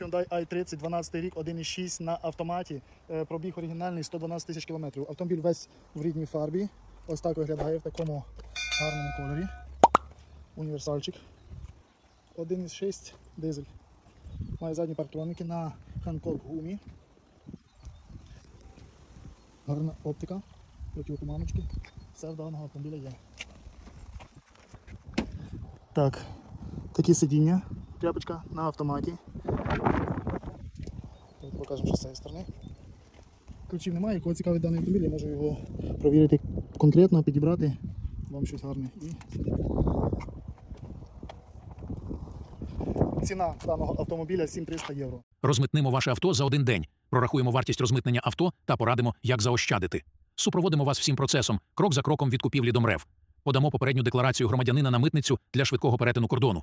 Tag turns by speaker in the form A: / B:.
A: Hyundai i30, 12 рік, 1.6 на автоматі. Е, Пробіг оригінальний 112 тисяч кілометрів. Автомобіль весь в рідній фарбі. Ось так виглядає в такому гарному кольорі. Універсальчик. 1.6 дизель. Має задні парктроніки на Hancock гумі. Гарна оптика, противотуманочки. Все в даного автомобіля є. Так, такі сидіння, тряпочка на автоматі. Покажемо що з цієї сторони. Ключів немає, кого цікавить даний автомобіль, я можу його провірити конкретно, підібрати вам щось гарне. І... Ціна даного автомобіля 7300 євро.
B: Розмитнимо ваше авто за один день, прорахуємо вартість розмитнення авто та порадимо, як заощадити. Супроводимо вас всім процесом, крок за кроком від купівлі до МРЕВ. Подамо попередню декларацію громадянина на митницю для швидкого перетину кордону.